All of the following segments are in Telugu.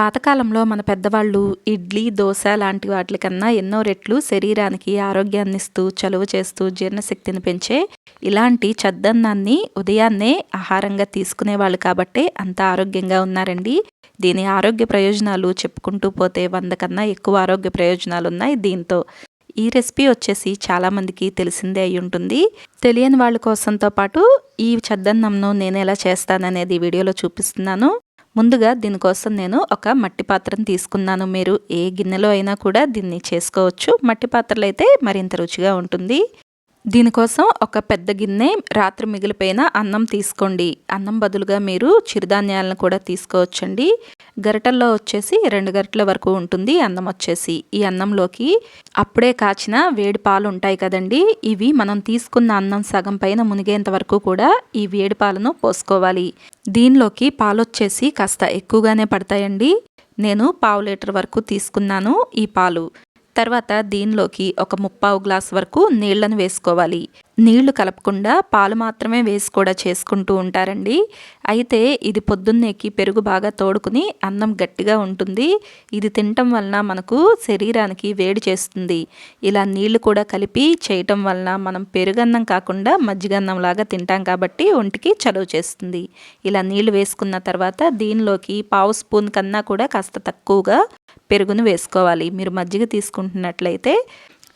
పాతకాలంలో మన పెద్దవాళ్ళు ఇడ్లీ దోశ లాంటి వాటికన్నా ఎన్నో రెట్లు శరీరానికి ఆరోగ్యాన్ని ఇస్తూ చలువ చేస్తూ జీర్ణశక్తిని పెంచే ఇలాంటి చద్దన్నాన్ని ఉదయాన్నే ఆహారంగా తీసుకునేవాళ్ళు కాబట్టే అంత ఆరోగ్యంగా ఉన్నారండి. దీని ఆరోగ్య ప్రయోజనాలు చెప్పుకుంటూ పోతే వంద కన్నా ఎక్కువ ఆరోగ్య ప్రయోజనాలు ఉన్నాయి దీంతో. ఈ రెసిపీ వచ్చేసి చాలామందికి తెలిసిందే అయి ఉంటుంది. తెలియని వాళ్ళ కోసంతో పాటు ఈ చద్దన్నంను నేను ఎలా చేస్తాననేది వీడియోలో చూపిస్తున్నాను. ముందుగా దీనికోసం నేను ఒక మట్టి పాత్రను తీసుకున్నాను. మీరు ఏ గిన్నెలో అయినా కూడా దీన్ని చేసుకోవచ్చు. మట్టి పాత్రలు అయితే మరింత రుచిగా ఉంటుంది. దీనికోసం ఒక పెద్ద గిన్నె రాత్రి మిగిలిపోయిన అన్నం తీసుకోండి. అన్నం బదులుగా మీరు చిరుధాన్యాలను కూడా తీసుకోవచ్చండి. గరిటల్లో వచ్చేసి రెండు గరిటల వరకు ఉంటుంది అన్నం వచ్చేసి. ఈ అన్నంలోకి అప్పుడే కాచిన వేడి పాలు ఉంటాయి కదండి. ఇవి మనం తీసుకున్న అన్నం సగం పైన మునిగేంత వరకు కూడా ఈ వేడి పాలను పోసుకోవాలి. దీనిలోకి పాలు వచ్చేసి కాస్త ఎక్కువగానే పడతాయండి. నేను పావు లీటర్ వరకు తీసుకున్నాను ఈ పాలు. తర్వాత దీనిలోకి ఒక ముప్పావు గ్లాస్ వరకు నీళ్ళను వేసుకోవాలి. నీళ్ళు కలపకుండా పాలు మాత్రమే వేసి కూడా చేసుకుంటూ ఉంటారండి. అయితే ఇది పొద్దున్నేకి పెరుగు బాగా తోడుకుని అన్నం గట్టిగా ఉంటుంది. ఇది తినటం వలన మనకు శరీరానికి వేడి చేస్తుంది. ఇలా నీళ్ళు కూడా కలిపి చేయటం వలన మనం పెరుగన్నం కాకుండా మజ్జిగన్నం లాగా తింటాం కాబట్టి ఒంటికి చలువ చేస్తుంది. ఇలా నీళ్ళు వేసుకున్న తర్వాత దీనిలోకి పావు స్పూన్ కన్నా కూడా కాస్త తక్కువగా పెరుగును వేసుకోవాలి. మీరు మజ్జిగ తీసుకుంటున్నట్లయితే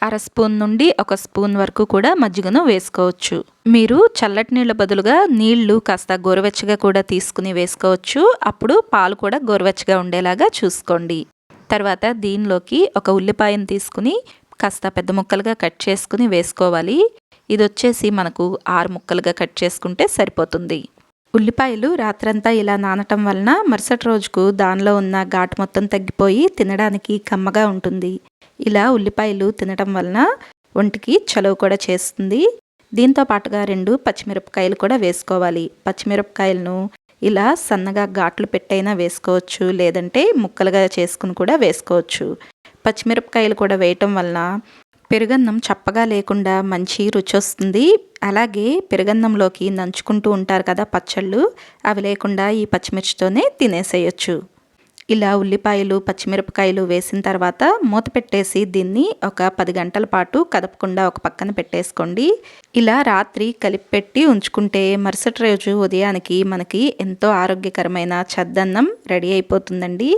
అర స్పూన్ నుండి ఒక స్పూన్ వరకు కూడా మజ్జిగను వేసుకోవచ్చు. మీరు చల్లటి నీళ్ళ బదులుగా నీళ్ళు కాస్త గోరువెచ్చగా కూడా తీసుకుని వేసుకోవచ్చు. అప్పుడు పాలు కూడా గోరువెచ్చగా ఉండేలాగా చూసుకోండి. తర్వాత దీనిలోకి ఒక ఉల్లిపాయను తీసుకుని కాస్త పెద్ద ముక్కలుగా కట్ చేసుకుని వేసుకోవాలి. ఇది వచ్చేసి మనకు ఆరు ముక్కలుగా కట్ చేసుకుంటే సరిపోతుంది. ఉల్లిపాయలు రాత్రంతా ఇలా నానటం వలన మరుసటి రోజుకు దానిలో ఉన్న ఘాటు మొత్తం తగ్గిపోయి తినడానికి కమ్మగా ఉంటుంది. ఇలా ఉల్లిపాయలు తినటం వలన ఒంటికి చలువ కూడా చేస్తుంది. దీంతో పాటుగా రెండు పచ్చిమిరపకాయలు కూడా వేసుకోవాలి. పచ్చిమిరపకాయలను ఇలా సన్నగా ఘాట్లు పెట్టైనా వేసుకోవచ్చు లేదంటే ముక్కలుగా చేసుకుని కూడా వేసుకోవచ్చు. పచ్చిమిరపకాయలు కూడా వేయటం వలన పెరుగన్నం చప్పగా లేకుండా మంచి రుచి వస్తుంది అలాగే పెరుగన్నంలోకి నంచుకుంటూ ఉంటారు కదా పచ్చళ్ళు. అవి లేకుండా ఈ పచ్చిమిర్చితోనే తినేసేయచ్చు. ఇలా ఉల్లిపాయలు పచ్చిమిరపకాయలు వేసిన తర్వాత మూత పెట్టేసి దీన్ని ఒక పది గంటల పాటు కదపకుండా ఒక పక్కన పెట్టేసుకోండి. ఇలా రాత్రి కలిపి పెట్టి ఉంచుకుంటే మరుసటి రోజు ఉదయానికి మనకి ఎంతో ఆరోగ్యకరమైన చద్దన్నం రెడీ అయిపోతుందండి.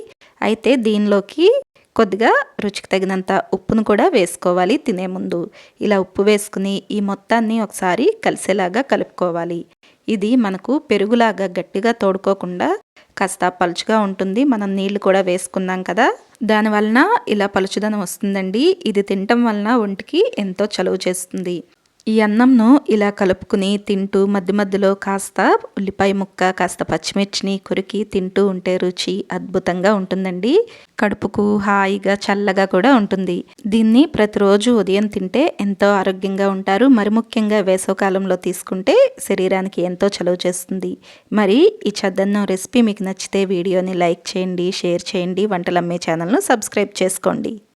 అయితే దీనిలోకి కొద్దిగా రుచికి తగినంత ఉప్పును కూడా వేసుకోవాలి తినే ముందు. ఇలా ఉప్పు వేసుకుని ఈ మొత్తాన్ని ఒకసారి కలిసేలాగా కలుపుకోవాలి. ఇది మనకు పెరుగులాగా గట్టిగా తోడుకోకుండా కాస్త పలుచుగా ఉంటుంది. మనం నీళ్ళు కూడా వేసుకున్నాం కదా? దానివలన ఇలా పలుచుదనం వస్తుందండి. ఇది తినటం వలన ఒంటికి ఎంతో చలువ చేస్తుంది. ఈ అన్నంను ఇలా కలుపుకుని తింటూ మధ్య మధ్యలో కాస్త ఉల్లిపాయ ముక్క కాస్త పచ్చిమిర్చిని కొరికి తింటూ ఉంటే రుచి అద్భుతంగా ఉంటుందండి. కడుపుకు హాయిగా చల్లగా కూడా ఉంటుంది. దీన్ని ప్రతిరోజు ఉదయం తింటే ఎంతో ఆరోగ్యంగా ఉంటారు. మరి ముఖ్యంగా వేసవకాలంలో తీసుకుంటే శరీరానికి ఎంతో చలువ చేస్తుంది. మరి ఈ చద్దన్నం రెసిపీ మీకు నచ్చితే వీడియోని లైక్ చేయండి షేర్ చేయండి వంటలమ్మే ఛానల్ను సబ్స్క్రైబ్ చేసుకోండి.